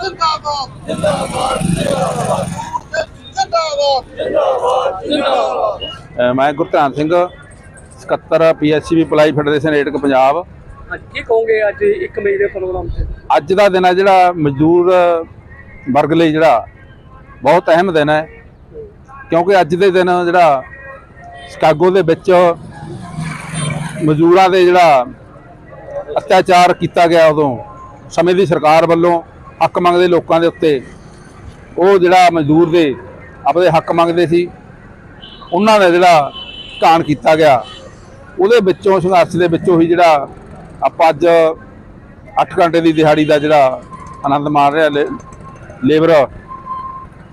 ਇੱਕ ਜਿੰਦਾਬਾਦ। ਜਿੰਦਾਬਾਦ ਜਿੰਦਾਬਾਦ ਜਿੰਦਾਬਾਦ ਅ, ਮੈਂ ਗੁਰਧਾਨ ਸਿੰਘ ਸਕੱਤਰ ਪੀਐਸਸੀਬੀ ਪਲਾਈ ਫੈਡਰੇਸ਼ਨ ਏਟਕ ਪੰਜਾਬ। ਅੱਜ ਕੀ ਕਹੋਗੇ ਅੱਜ 1 ਮਈ ਦੇ ਪ੍ਰੋਗਰਾਮ ਤੇ? ਅੱਜ ਦਾ ਦਿਨ ਹੈ ਜਿਹੜਾ ਮਜ਼ਦੂਰ ਵਰਗ ਲਈ ਜਿਹੜਾ ਬਹੁਤ ਅਹਿਮ ਦਿਨ ਹੈ। ਕਿਉਂਕਿ ਅੱਜ ਦੇ ਦਿਨ ਜਿਹੜਾ ਸ਼ਿਕਾਗੋ ਦੇ ਵਿੱਚ ਮਜ਼ਦੂਰਾਂ ਦੇ ਜਿਹੜਾ ਅਤਿਆਚਾਰ ਕੀਤਾ ਗਿਆ ਉਦੋਂ। ਸਮੇਂ ਦੀ ਸਰਕਾਰ ਵੱਲੋਂ ਹੱਕ ਮੰਗਦੇ ਲੋਕਾਂ ਦੇ ਉੱਤੇ। ਉਹ ਜਿਹੜਾ ਮਜ਼ਦੂਰ ਦੇ ਆਪਣੇ ਹੱਕ ਮੰਗਦੇ ਸੀ, ਉਹਨਾਂ ਦਾ ਜਿਹੜਾ ਘਾਣ ਕੀਤਾ ਗਿਆ। ਉਹਦੇ ਵਿੱਚੋਂ, ਸੰਘਰਸ਼ ਦੇ ਵਿੱਚੋਂ ਹੀ ਜਿਹੜਾ ਆਪਾਂ ਅੱਜ 8 ਘੰਟੇ ਦੀ ਦਿਹਾੜੀ ਦਾ ਜਿਹੜਾ ਆਨੰਦ ਮਾਣ ਰਿਹਾ ਲੇ- ਲੇਬਰ,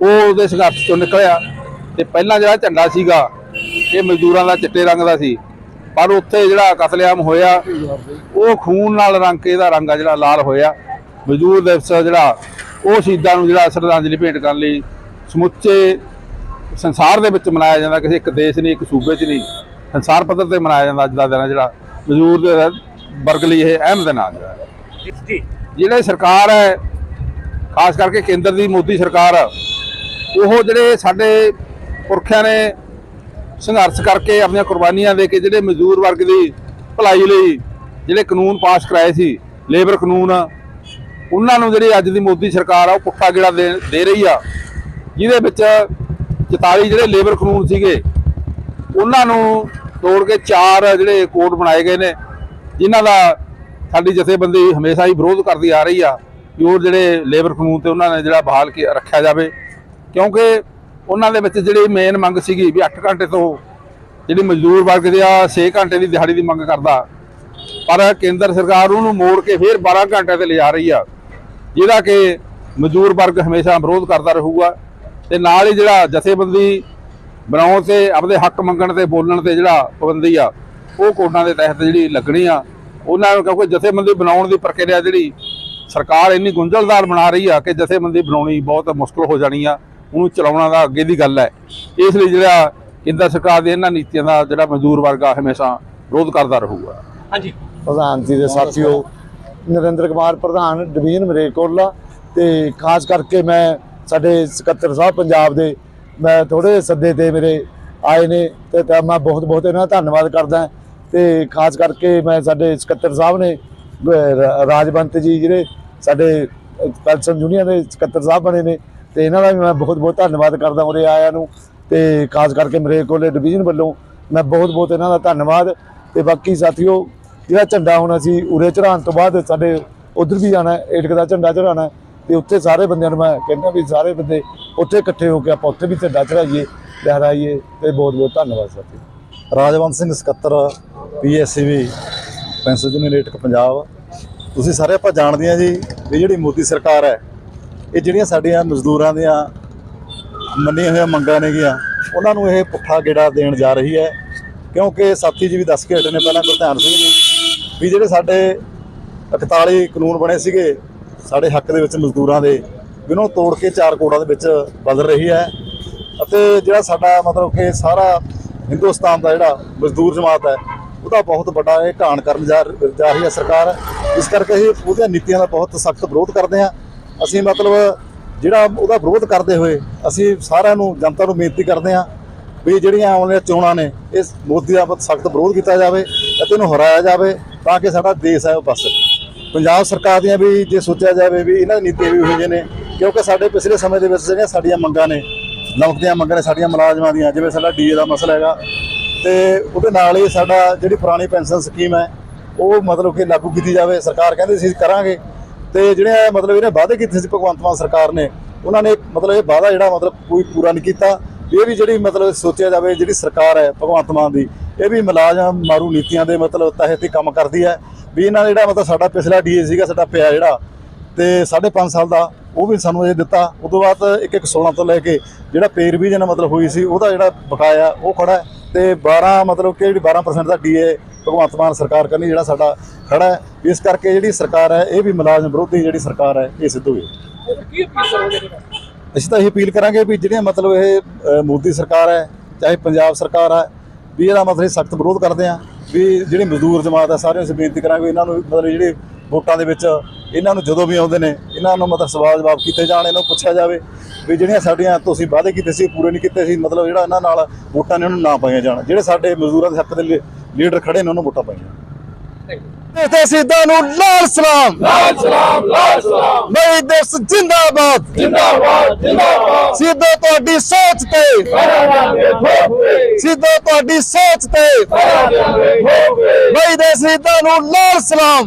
ਉਹ ਉਹਦੇ ਸੰਘਰਸ਼ ਚੋਂ ਨਿਕਲਿਆ। ਤੇ ਪਹਿਲਾਂ ਜਿਹੜਾ ਝੰਡਾ ਸੀਗਾ, ਇਹ ਮਜ਼ਦੂਰਾਂ ਦਾ ਚਿੱਟੇ ਰੰਗ ਦਾ ਸੀ। ਪਰ ਉੱਥੇ ਜਿਹੜਾ ਕਤਲੇਆਮ ਹੋਇਆ, ਉਹ ਖੂਨ ਨਾਲ ਰੰਗ ਕੇ ਇਹਦਾ ਰੰਗ ਆ ਜਿਹੜਾ, ਲਾਲ ਹੋਇਆ। ਮਜ਼ਦੂਰ ਦਿਵਸ ਜਿਹੜਾ ਉਹ ਸ਼ਹੀਦਾਂ ਨੂੰ ਜਿਹੜਾ ਸ਼ਰਧਾਂਜਲੀ ਭੇਂਟ ਕਰਨ ਲਈ ਸਮੁੱਚੇ ਸੰਸਾਰ ਦੇ ਵਿੱਚ ਮਨਾਇਆ ਜਾਂਦਾ ਕਿਸੇ ਇੱਕ ਦੇਸ਼ ਨਹੀਂ ਇੱਕ ਸੂਬੇ 'ਚ ਨਹੀਂ ਸੰਸਾਰ ਪੱਧਰ ਤੇ ਮਨਾਇਆ ਜਾਂਦਾ ਅੱਜ ਦਾ ਦਿਨ ਜਿਹੜਾ ਮਜ਼ਦੂਰ ਦੇ ਵਰਗ ਲਈ ਇਹ ਅਹਿਮ ਦਿਨ ਆ ਜੀ। ਜਿਹੜੀ ਸਰਕਾਰ ਹੈ ਖਾਸ ਕਰਕੇ ਕੇਂਦਰ ਦੀ ਮੋਦੀ ਸਰਕਾਰ ਉਹ ਜਿਹੜੇ ਸਾਡੇ ਪੁਰਖਿਆਂ ਨੇ ਸੰਘਰਸ਼ ਕਰਕੇ ਆਪਣੀਆਂ ਕੁਰਬਾਨੀਆਂ ਦੇ ਕੇ ਜਿਹੜੇ ਮਜ਼ਦੂਰ ਵਰਗ ਦੀ ਭਲਾਈ ਲਈ ਜਿਹੜੇ ਕਾਨੂੰਨ ਪਾਸ ਕਰਾਏ ਸੀ ਲੇਬਰ ਕਾਨੂੰਨ ਉਹਨਾਂ ਨੂੰ ਜਿਹੜੀ ਅੱਜ ਦੀ ਮੋਦੀ ਸਰਕਾਰ ਆ, ਉਹ ਪੁੱਠਾ ਗੇੜਾ ਦੇ ਦੇ ਰਹੀ ਆ। ਜਿਹਦੇ ਵਿੱਚ 44 ਜਿਹੜੇ ਲੇਬਰ ਕਾਨੂੰਨ ਸੀਗੇ, ਉਹਨਾਂ ਨੂੰ ਤੋੜ ਕੇ ਚਾਰ ਜਿਹੜੇ ਕੋਡ ਬਣਾਏ ਗਏ ਨੇ, ਜਿਨ੍ਹਾਂ ਦਾ ਸਾਡੀ ਜਥੇਬੰਦੀ ਹਮੇਸ਼ਾ ਹੀ ਵਿਰੋਧ ਕਰਦੀ ਆ ਰਹੀ ਆ ਕਿ ਉਹ ਜਿਹੜੇ ਲੇਬਰ ਕਾਨੂੰਨ ਤੇ ਉਹਨਾਂ ਨੇ ਜਿਹੜਾ ਬਹਾਲ ਕੇ, ਰੱਖਿਆ ਜਾਵੇ। ਕਿਉਂਕਿ ਉਹਨਾਂ ਦੇ ਵਿੱਚ ਜਿਹੜੀ ਮੇਨ ਮੰਗ ਸੀਗੀ ਵੀ 8 ਘੰਟੇ ਤੋਂ ਜਿਹੜੀ ਮਜ਼ਦੂਰ ਵਰਗ ਦੇ ਆ 6 ਘੰਟੇ ਦੀ ਦਿਹਾੜੀ ਦੀ ਮੰਗ ਕਰਦਾ। ਪਰ ਕੇਂਦਰ ਸਰਕਾਰ ਉਹਨੂੰ ਮੋੜ ਕੇ ਫਿਰ 12 ਘੰਟੇ ਤੇ ਲਿਜਾ ਰਹੀ ਆ। ਜਿਹਦਾ ਕਿ ਮਜ਼ਦੂਰ ਵਰਗ ਹਮੇਸ਼ਾ ਵਿਰੋਧ ਕਰਦਾ ਰਹੂਗਾ ਤੇ ਨਾਲ ਹੀ ਜਿਹੜਾ ਜਥੇਬੰਦੀ ਬਣਾਉਣ ਤੇ ਆਪਦੇ ਹੱਕ ਮੰਗਣ ਤੇ ਬੋਲਣ ਤੇ ਜਿਹੜਾ ਪਾਬੰਦੀ ਆ ਉਹ ਕੋਡਾਂ ਦੇ ਤਹਿਤ ਜਿਹੜੀ ਲੱਗਣੀ ਆ ਉਹਨਾਂ ਨੂੰ ਕਿਉਂਕਿ ਜਥੇਬੰਦੀ ਬਣਾਉਣ ਦੀ ਪ੍ਰਕਿਰਿਆ ਜਿਹੜੀ ਸਰਕਾਰ ਇੰਨੀ ਗੁੰਝਲਦਾਰ ਬਣਾ ਰਹੀ ਆ ਕਿ ਜਥੇਬੰਦੀ ਬਣਾਉਣੀ ਬਹੁਤ ਮੁਸ਼ਕਲ ਹੋ ਜਾਣੀ ਆ ਉਹਨੂੰ ਚਲਾਉਣਾ ਦਾ ਅੱਗੇ ਦੀ ਗੱਲ ਹੈ। ਇਸ ਲਈ ਜਿਹੜਾ ਕੇਂਦਰ ਸਰਕਾਰ ਦੇ ਇਹਨਾਂ ਨੀਤੀਆਂ ਦਾ ਜਿਹੜਾ ਮਜ਼ਦੂਰ ਵਰਗ ਆ ਹਮੇਸ਼ਾ ਵਿਰੋਧ ਕਰਦਾ ਰਹੂਗਾ। ਹਾਂਜੀ। ਪ੍ਰਧਾਨ ਜੀ ਦੇ ਸਾਥੀਓ ਨਰਿੰਦਰ ਕੁਮਾਰ ਪ੍ਰਧਾਨ, ਡਿਵੀਜ਼ਨ ਮਰੇਕੋਟਲਾ ਤੇ ਖਾਸ ਕਰਕੇ ਮੈਂ ਸਾਡੇ ਸਕੱਤਰ ਸਾਹਿਬ ਪੰਜਾਬ ਦੇ, ਮੈਂ ਥੋੜੇ ਸੱਦੇ ਤੇ ਮੇਰੇ ਆਏ ਨੇ ਤੇ ਤਾਂ ਮੈਂ ਬਹੁਤ ਬਹੁਤ ਇਹਨਾਂ ਦਾ ਧੰਨਵਾਦ ਕਰਦਾ ਤੇ ਖਾਸ ਕਰਕੇ ਮੈਂ ਸਾਡੇ ਸਕੱਤਰ ਸਾਹਿਬ ਨੇ ਰਾਜਵੰਤ ਜੀ ਜਿਹੜੇ ਸਾਡੇ ਪੈਨਸ਼ਨ ਯੂਨੀਅਨ ਦੇ ਸਕੱਤਰ ਸਾਹਿਬ ਬਣੇ ਨੇ ਤੇ ਇਹਨਾਂ ਦਾ ਵੀ ਮੈਂ ਬਹੁਤ ਬਹੁਤ ਧੰਨਵਾਦ ਕਰਦਾ ਉਰੇ ਆਇਆਂ ਨੂੰ ਤੇ ਖਾਸ ਕਰਕੇ ਮਰੇਕੋਟਲੇ ਡਿਵੀਜ਼ਨ ਵੱਲੋਂ ਮੈਂ ਬਹੁਤ ਬਹੁਤ ਇਹਨਾਂ ਦਾ ਧੰਨਵਾਦ ਤੇ ਬਾਕੀ ਸਾਥੀਓ ਜਿਹੜਾ ਝੰਡਾ ਹੁਣ ਅਸੀਂ ਉਰੇ ਚੜਾਉਣ ਤੋਂ ਬਾਅਦ ਸਾਡੇ ਉਧਰ ਵੀ ਜਾਣਾ ਏਟਕ ਦਾ ਝੰਡਾ ਚੜਾਉਣਾ ਹੈ ਤੇ ਉੱਥੇ ਸਾਰੇ ਬੰਦਿਆਂ ਨੂੰ ਮੈਂ ਕਹਿੰਦਾ ਵੀ ਸਾਰੇ ਬੰਦੇ ਉੱਥੇ ਇਕੱਠੇ ਹੋ ਕੇ ਆਪਾਂ ਉੱਥੇ ਵੀ ਝੰਡਾ ਚੜਾਈਏ ਲਹਿਰਾਈਏ ਤੇ ਬਹੁਤ ਬਹੁਤ ਧੰਨਵਾਦ ਸਾਥੀ ਰਾਜਵੰਤ ਸਿੰਘ ਸਕੱਤਰ, PSCB pension union, AITUC Punjab. ਤੁਸੀਂ ਸਾਰੇ ਆਪਾਂ ਜਾਣਦੇ ਆ ਜੀ ਵੀ ਜਿਹੜੀ ਮੋਦੀ ਸਰਕਾਰ ਹੈ, ਇਹ ਜਿਹੜੀਆਂ ਸਾਡੀਆਂ ਮਜ਼ਦੂਰਾਂ ਦੀਆਂ ਮੰਨੀਆਂ ਹੋਈਆਂ ਮੰਗਾਂ ਨੇਗੀਆਂ, ਉਹਨਾਂ ਨੂੰ ਇਹ ਪੁੱਠਾ ਗੇੜਾ ਦੇਣ ਜਾ ਰਹੀ ਹੈ। ਕਿਉਂਕਿ ਸਾਥੀ ਜੀ ਵੀ ਦੱਸ ਕੇ ਹਟੇ ਨੇ, ਪਹਿਲਾਂ ਗੁਰਧਿਆਨ ਸਿੰਘ ਜੀ। ਵੀ ਜਿਹੜੇ ਸਾਡੇ 41 ਕਾਨੂੰਨ ਬਣੇ ਸੀਗੇ, ਸਾਡੇ ਹੱਕ ਦੇ ਵਿੱਚ ਮਜ਼ਦੂਰਾਂ ਦੇ, ਵੀ ਉਹਨਾਂ ਤੋੜ ਕੇ ਚਾਰ ਕੋੜਾਂ ਦੇ ਵਿੱਚ ਬਦਲ ਰਹੀ ਹੈ। ਅਤੇ ਜਿਹੜਾ ਸਾਡਾ ਮਤਲਬ ਕਿ ਸਾਰਾ ਹਿੰਦੁਸਤਾਨ ਦਾ ਜਿਹੜਾ ਮਜ਼ਦੂਰ ਜਮਾਤ ਹੈ, ਉਹਦਾ ਬਹੁਤ ਵੱਡਾ ਇਹ ਘਾਣ ਕਰਨ ਜਾ ਜਾ ਰਹੀ ਹੈ ਸਰਕਾਰ। ਇਸ ਕਰਕੇ ਅਸੀਂ ਉਹਦੀਆਂ ਨੀਤੀਆਂ ਦਾ ਬਹੁਤ ਸਖਤ ਵਿਰੋਧ ਕਰਦੇ ਹਾਂ। ਅਸੀਂ ਮਤਲਬ ਜਿਹੜਾ ਉਹਦਾ ਵਿਰੋਧ ਕਰਦੇ ਹੋਏ ਅਸੀਂ ਸਾਰਿਆਂ ਨੂੰ, ਜਨਤਾ ਨੂੰ ਬੇਨਤੀ ਕਰਦੇ ਹਾਂ ਵੀ ਜਿਹੜੀਆਂ ਆਉਣ ਵਾਲੀਆਂ ਚੋਣਾਂ ਨੇ, ਇਸ ਮੋਦੀ ਦਾ ਸਖਤ ਵਿਰੋਧ ਕੀਤਾ ਜਾਵੇ ਅਤੇ ਇਹਨੂੰ ਹਰਾਇਆ ਜਾਵੇ। ਤਾਂ ਕਿ ਸਾਡਾ ਦੇਸ਼ ਹੈ ਉਹ ਬਸ। ਪੰਜਾਬ ਸਰਕਾਰ ਦੀਆਂ ਵੀ ਜੇ ਸੋਚਿਆ ਜਾਵੇ ਵੀ ਇਹਨਾਂ ਦੀ ਨੀਤੀਆਂ ਵੀ ਉਹੋ ਜਿਹੀਆਂ ਨੇ, ਕਿਉਂਕਿ ਸਾਡੇ ਪਿਛਲੇ ਸਮੇਂ ਦੇ ਵਿੱਚ ਜਿਹੜੀਆਂ ਸਾਡੀਆਂ ਮੰਗਾਂ ਨੇ ਨਮਕ ਮੰਗਾਂ ਨੇ, ਸਾਡੀਆਂ ਮੁਲਾਜ਼ਮਾਂ ਦੀਆਂ, ਜਿਵੇਂ ਸਾਡਾ ਡੀਏ ਦਾ ਮਸਲਾ ਹੈਗਾ, ਤੇ ਉਹਦੇ ਨਾਲ ਹੀ ਸਾਡਾ ਜਿਹੜੀ ਪੁਰਾਣੀ ਪੈਨਸ਼ਨ ਸਕੀਮ ਹੈ, ਉਹ ਮਤਲਬ ਕਿ ਲਾਗੂ ਕੀਤੀ ਜਾਵੇ। ਸਰਕਾਰ ਕਹਿੰਦੀ ਸੀ ਕਰਾਂਗੇ, ਤੇ ਜਿਹੜੇ ਮਤਲਬ ਇਹਨੇ ਵਾਅਦੇ ਕੀਤੇ ਸੀ ਭਗਵੰਤ ਮਾਨ ਸਰਕਾਰ ਨੇ, ਉਹਨਾਂ ਨੇ ਮਤਲਬ ਇਹ ਵਾਅਦਾ ਜਿਹੜਾ ਮਤਲਬ ਕੋਈ ਪੂਰਾ ਨਹੀਂ ਕੀਤਾ। ਇਹ ਵੀ ਜਿਹੜੀ ਮਤਲਬ ਸੋਚਿਆ ਜਾਵੇ, ਜਿਹੜੀ ਸਰਕਾਰ ਹੈ ਭਗਵੰਤ ਮਾਨ ਦੀ ਇਹ ਵੀ ਮੁਲਾਜ਼ਮ ਮਾਰੂ ਨੀਤੀਆਂ ਦੇ ਮਤਲਬ ਤਹਿਤ ਹੀ ਕੰਮ ਕਰਦੀ ਹੈ। ਵੀ ਇਹਨਾਂ ਦਾ ਜਿਹੜਾ ਮਤਲਬ ਸਾਡਾ ਪਿਛਲਾ ਡੀਏ ਸੀਗਾ, ਸਾਡਾ ਪਿਆ ਜਿਹੜਾ, ਤੇ 5.5 ਸਾਲ ਦਾ ਉਹ ਵੀ ਸਾਨੂੰ ਇਹ ਦਿੱਤਾ। ਉਸ ਤੋਂ ਬਾਅਦ ਇੱਕ ਇੱਕ 16 ਤੋਂ ਲੈ ਕੇ ਜਿਹੜਾ ਪੇ ਰਿਵੀਜ਼ਨ ਮਤਲਬ ਹੋਈ ਸੀ, ਉਹਦਾ ਜਿਹੜਾ ਬਕਾਇਆ ਉਹ ਖੜਾ ਹੈ। ਤੇ 12 ਮਤਲਬ ਕਿ ਜਿਹੜੀ 12% ਦਾ ਡੀਏ ਭਗਵੰਤ ਮਾਨ ਸਰਕਾਰ ਕਰਨੀ ਜਿਹੜਾ ਸਾਡਾ ਖੜਾ ਹੈ। ਇਸ ਕਰਕੇ ਜਿਹੜੀ ਸਰਕਾਰ ਹੈ, ਇਹ ਵੀ ਮੁਲਾਜ਼ਮ ਵਿਰੋਧੀ ਜਿਹੜੀ ਸਰਕਾਰ ਹੈ, ਇਹ ਸਿੱਧੂ ਹੋਈ ਕੀ ਅਪੀਲ ਕਰੋਗੇ ਅਸੀਂ ਤਾਂ ਇਹ ਅਪੀਲ ਕਰਾਂਗੇ ਵੀ ਜਿਹੜੀਆਂ ਮਤਲਬ ਇਹ ਮੋਦੀ ਸਰਕਾਰ ਹੈ, ਚਾਹੇ ਪੰਜਾਬ ਸਰਕਾਰ ਹੈ ਵੀ ਇਹਦਾ ਮਤਲਬ ਸਖਤ ਵਿਰੋਧ ਕਰਦੇ ਆ ਵੀ ਜਿਹੜੀ ਮਜ਼ਦੂਰ ਜਮਾਤ ਹੈ ਸਾਰਿਆਂ ਨੂੰ ਅਸੀਂ ਬੇਨਤੀ ਕਰਾਂਗੇ ਵੀ ਇਹਨਾਂ ਨੂੰ ਮਤਲਬ ਜਿਹੜੇ ਵੋਟਾਂ ਦੇ ਵਿੱਚ ਇਹਨਾਂ ਨੂੰ ਜਦੋਂ ਵੀ ਆਉਂਦੇ ਨੇ ਇਹਨਾਂ ਨੂੰ ਮਤਲਬ ਸਵਾਲ ਜਵਾਬ ਕੀਤੇ ਜਾਣ ਇਹਨਾਂ ਨੂੰ ਪੁੱਛਿਆ ਜਾਵੇ ਵੀ ਜਿਹੜੀਆਂ ਸਾਡੀਆਂ ਤੁਸੀਂ ਵਾਅਦੇ ਕੀਤੇ ਸੀ ਪੂਰੇ ਨਹੀਂ ਕੀਤੇ ਸੀ ਮਤਲਬ ਜਿਹੜਾ ਇਹਨਾਂ ਨਾਲ ਵੋਟਾਂ ਨੇ ਉਹਨੂੰ ਨਾ ਪਾਈਆਂ ਜਾਣ। ਜਿਹੜੇ ਸਾਡੇ ਮਜ਼ਦੂਰਾਂ ਦੇ ਹੱਕ ਦੇ ਲੀਡਰ ਖੜੇ ਨੇ ਉਹਨਾਂ ਨੂੰ ਵੋਟਾਂ ਪਾਈਆਂ ਤੇ ਸਿੱਧਾ ਨੂੰ ਲਾਲ ਸਲਾਮ। ਲਾਲ ਸਲਾਮ ਲਾਲ ਸਲਾਮ। ਨਹੀਂ ਦੇਸ਼ ਜਿੰਦਾਬਾਦ। ਜਿੰਦਾਬਾਦ ਜਿੰਦਾਬਾਦ। ਸਿੱਧਾ ਤੁਹਾਡੀ ਸੋਚ ਤੇ ਸਿੱਧਾ ਤੁਹਾਡੀ ਸੋਚ ਤੇ ਨਹੀਂ ਦੇਸ਼ ਸਿੱਧਾ ਨੂੰ ਲਾਲ ਸਲਾਮ